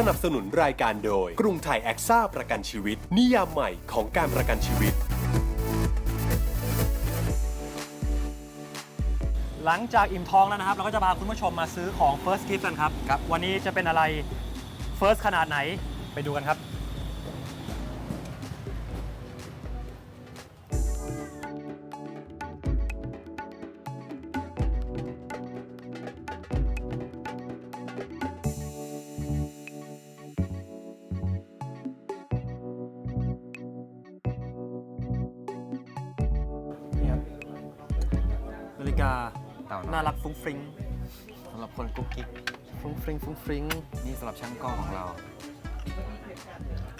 สนับสนุนรายการโดย กรุงไทยแอคซ่าประกันชีวิต นิยามใหม่ของการประกันชีวิต หลังจากอิ่มท้องแล้วนะครับ เราก็จะพาคุณผู้ชมมาซื้อของ First Gift กันครับครับวันนี้จะเป็นอะไร First ขนาดไหนไปดูกันครับ นาฬิกา เต่าน้อยน่ารักฟุ้งฟริ้งสำหรับคนกุ๊กกิ๊กฟรุ้งฟริ้งฟรุ้งฟริ้ง นี่สำหรับช่างกล้องของเรา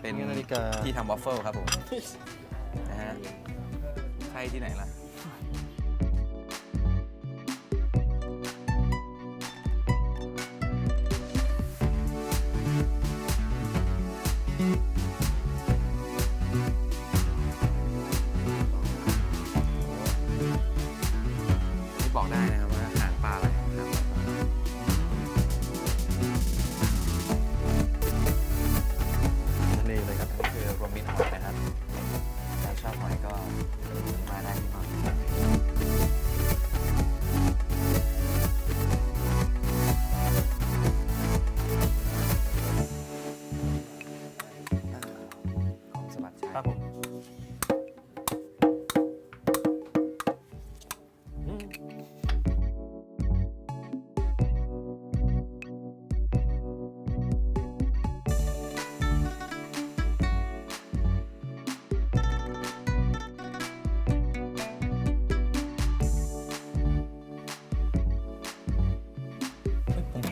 เป็นนี่นาฬิกา ที่ทำวอฟเฟิลครับผมนะฮะใช่ที่ไหนล่ะ บอกได้นะครับ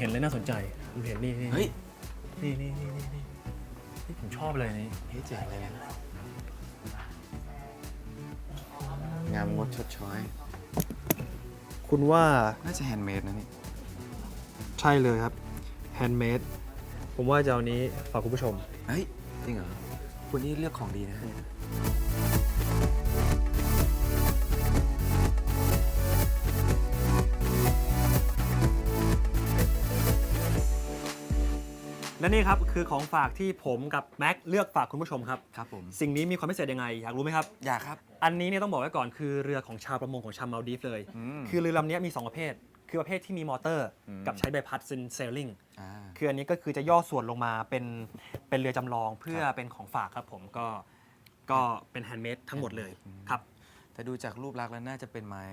เฮ้ยผมเห็นเลยน่าสนใจผมเห็นนี่นี่เฮ้ย นี่นี่นี่นี่นี่นี่ผมชอบเลยนี่เฮ้ยเจ๋งเลยนะงามงดชดช้อย คุณว่าน่าจะแฮนด์เมดนะนี่ ใช่เลยครับแฮนด์เมดผมว่าจะเอานี้ฝากคุณผู้ชม เฮ้ย จริงเหรอคุณนี่เลือกของดีนะ และนี่ครับคือของฝากที่ผมกับแม็กเลือกฝากคุณผู้ชมครับ ครับผม สิ่งนี้มีความพิเศษยังไง อยากรู้ไหมครับ อยากครับ อันนี้เนี่ยต้องบอกไว้ก่อนคือเรือของชาวประมงของชาวมาลดีฟเลยอืมคือเรือลำนี้มี 2 ประเภท คือประเภทที่มีมอเตอร์อืมกับใช้ใบพัดซินเซลลิงอ่าคืออันนี้ก็คือจะย่อส่วนลงมาเป็นเป็นเรือจำลองเพื่อครับเป็นของฝากครับผมก็ก็เป็นแฮนด์เมดทั้งหมดเลยครับ แต่ดูจากรูปลักษณ์แล้วน่าจะเป็นไม้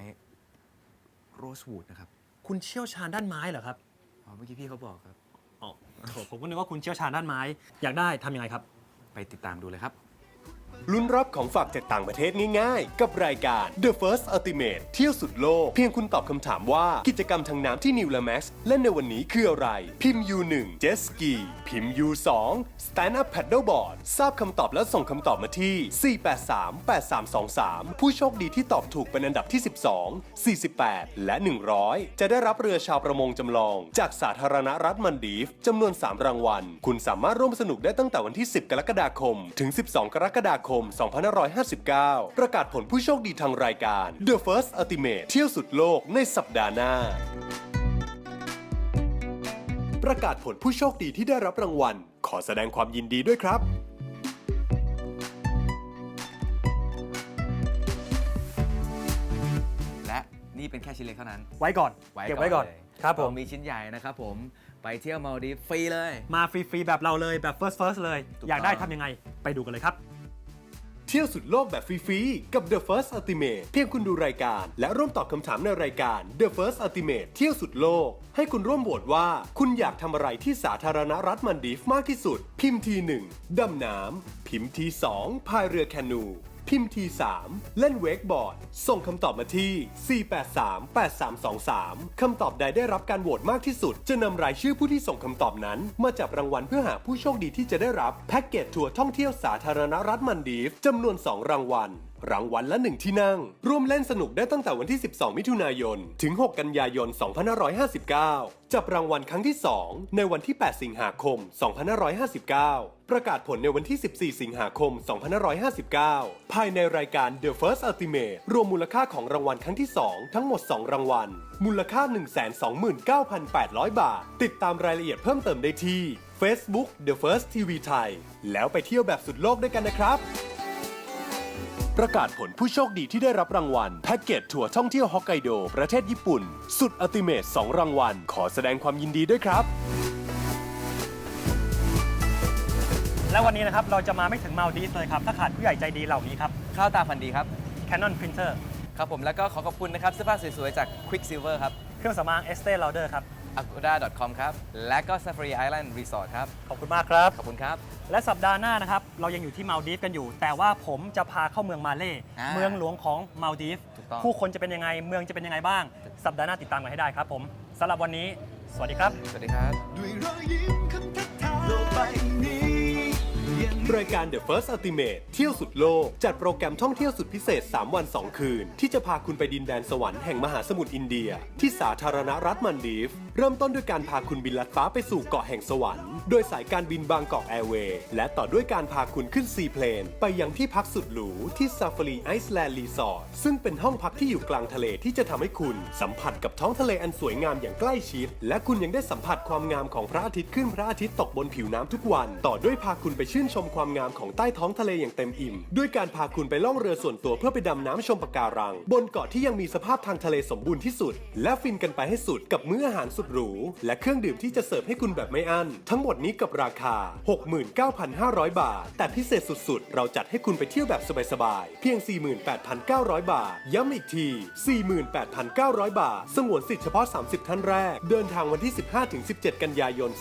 โรสวูดนะครับ คุณเชี่ยวชาญด้านไม้เหรอครับ อ๋อ เมื่อกี้พี่เขาบอกครับ อ๋อผมก็นึกว่าคุณเชี่ยวชาญด้านไม้ อยากได้ทำยังไงครับ ไปติดตามดูเลยครับ ลุ้นรับของฝากจากต่างประเทศง่ายๆ กับรายการ The First Ultimate เที่ยวสุดโลก เพียงคุณตอบคำถามว่ากิจกรรมทางน้ำที่นิวและแม็กซ์เล่นในวันนี้คืออะไร พิมพ์ U1 Jet Ski พิมพ์ U2 Stand Up Paddleboard ทราบคำตอบและส่งคำตอบมาที่ 483-8323 ผู้โชคดีที่ตอบถูกเป็นอันดับที่ 12 48 และ 100 จะได้รับเรือชาวประมงจำลอง จากสาธารณรัฐมันดีฟจำนวน 3 รางวัล คุณสามารถร่วมสนุกได้ตั้งแต่วันที่ 10 กรกฎาคม ถึง 12 กรกฎาคม2559 ประกาศผลผู้โชคดีทางรายการ The First Ultimate เที่ยวสุดโลกในสัปดาห์หน้า ประกาศผลผู้โชคดีที่ได้รับรางวัล ขอแสดงความยินดีด้วยครับ และนี่เป็นแค่ชิ้นเล็กเท่านั้นไว้ก่อนเก็บไว้ก่อนเลยครับผม เามีชิ้นใหญ่นะครับผมไปเที่ยวมาลดีฟฟรีเลย มาฟรีๆแบบเราเลยแบบ first first เลย ถูกอยากได้ต้องทำยังไงไปดูกันเลยครับ เที่ยวสุดโลกแบบฟรีๆ กับ The First Ultimate เพียงคุณดูรายการ และร่วมตอบคำถามในรายการ The First Ultimate เที่ยวสุดโลก ให้คุณร่วมโหวตว่า คุณอยากทำอะไรที่สาธารณรัฐมันดีฟมากที่สุด พิมพ์ที 1 ดำน้ำพิมพ์ที 2 พายเรือแคนู พิมพ์ที3เล่นเวกบอร์ด ส่งคำตอบมาที่ 483-8323 คำตอบใดได้รับการโหวตมากที่สุด จะนำรายชื่อผู้ที่ส่งคำตอบนั้น มาจับรางวัลเพื่อหาผู้โชคดีที่จะได้รับแพ็กเกจทัวร์ท่องเที่ยวสาธารณรัฐมันดีฟจำนวน 2 รางวัล รางวัลละหนึ่งที่นั่ง ร่วมเล่นสนุกได้ตั้งแต่วันที่ 12 มิถุนายน ถึง 6 กันยายน 2559 จับรางวัลครั้งที่ 2 ในวันที่ 8 สิงหาคม 2559 ประกาศผลในวันที่ 14 สิงหาคม 2559 ภายในรายการ The First Ultimate รวมมูลค่าของรางวัลครั้งที่ 2 ทั้งหมด 2 รางวัล มูลค่า 129,800 บาท ติดตามรายละเอียดเพิ่มเติมได้ที่ Facebook The First TV ไทย แล้วไปเที่ยวแบบสุดโลกด้วยกันนะครับ ประกาศผลผู้โชคดีที่ได้รับรางวัล แพ็กเกจทัวร์ท่องเที่ยวฮอกไกโด ประเทศญี่ปุ่น สุดอัลติเมท2รางวัล ขอแสดงความยินดีด้วยครับ และวันนี้นะครับเราจะมาไม่ถึงมาลดีฟเลยครับ ถ้าขาดผู้ใหญ่ใจดีเหล่านี้ครับ ข้าวตาฟันดีครับ Canon Printer ครับผมแล้วก็ขอขอบคุณนะครับเสื้อผ้าสวยๆจาก Quicksilver ครับ เครื่องสำอาง Estee Lauder ครับ agoda.com ครับ และก็ Safari Island Resort ครับ ขอบคุณมากครับ ขอบคุณครับ และสัปดาห์หน้านะครับ เรายังอยู่ที่มาลดีฟกันอยู่ แต่ว่าผมจะพาเข้าเมืองมาเล่อ่าเมืองหลวงของมาลดีฟถูกต้อง ผู้คนจะเป็นยังไง เมืองจะเป็นยังไงบ้าง สัปดาห์หน้าติดตามกันให้ได้ครับผมสำหรับวันนี้ สวัสดีครับ สวัสดีครับ ด้วยรอยยิ้มคำทักทายโลกใบนี้ยังมี รายการ The First Ultimate เที่ยวสุดโลก จัดโปรแกรมท่องเที่ยวสุดพิเศษ 3 วัน 2 คืน ที่จะพาคุณไปดินแดนสวรรค์แห่งมหาสมุทรอินเดีย ที่สาธารณรัฐมันดีฟ เริ่มต้นด้วยการพาคุณบินลัดฟ้าไปสู่เกาะแห่งสวรรค์ โดยสายการบินบางกอกแอร์เวย์และต่อด้วยการพาคุณขึ้นซีเพลนไปยังที่พักสุดหรูที่ Safari Iceland Resort ซึ่งเป็นห้องพักที่อยู่กลางทะเลที่จะทำให้คุณ สัมผัสกับท้องทะเลอันสวยงามอย่างใกล้ชิด และคุณยังได้สัมผัสความงามของพระอาทิตย์ขึ้นพระอาทิตย์ตกบนผิวน้ำทุกวัน ต่อด้วยพาคุณไปชื่นชมมความงามของใต้ท้องทะเลอย่างเต็มอิ่ม ด้วยการพาคุณไปล่องเรือส่วนตัวเพื่อไปดำน้ำชมปะการัง บนเกาะที่ยังมีสภาพทางทะเลสมบูรณ์ที่สุด และฟินกันไปให้สุดกับมื้ออาหารสุดหรู และเครื่องดื่มที่จะเสิร์ฟให้คุณแบบไม่อั้น ทั้งหมดนี้กับราคา 69,500 บาท แต่พิเศษสุดๆ เราจัดให้คุณไปเที่ยวแบบสบายๆ เพียง 48,900 บาท ย้ำอีกที 48,900 บาท สงวนสิทธิ์เฉพาะ 30 ท่านแรก เดินทางวันที่ 15-17 กันยายน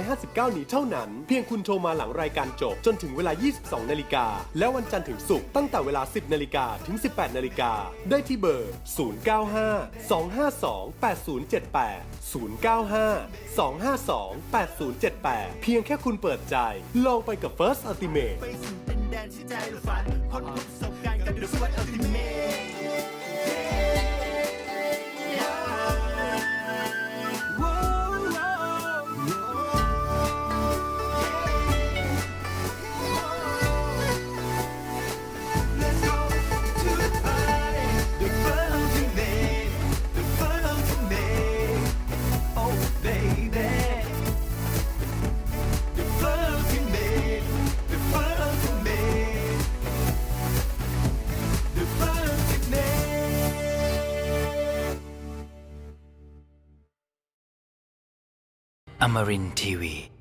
2559 นี้เท่านั้น เพียงคุณโทรมาหลังรายการจบจนถึงเวลา 22 นาฬิกา และวันจันทร์ถึงศุกร์ตั้งแต่เวลา 10 นาฬิกาถึง 18 นาฬิกา ได้ที่เบอร์ 095 252 8078 095 252 8078 เพียงแค่คุณเปิดใจ ลองไปกับ First Ultimate ไปสู่ดินแดนที่ใจเราฝันพบประสบการณ์กับ The First Ultimate Amarin Tiwi.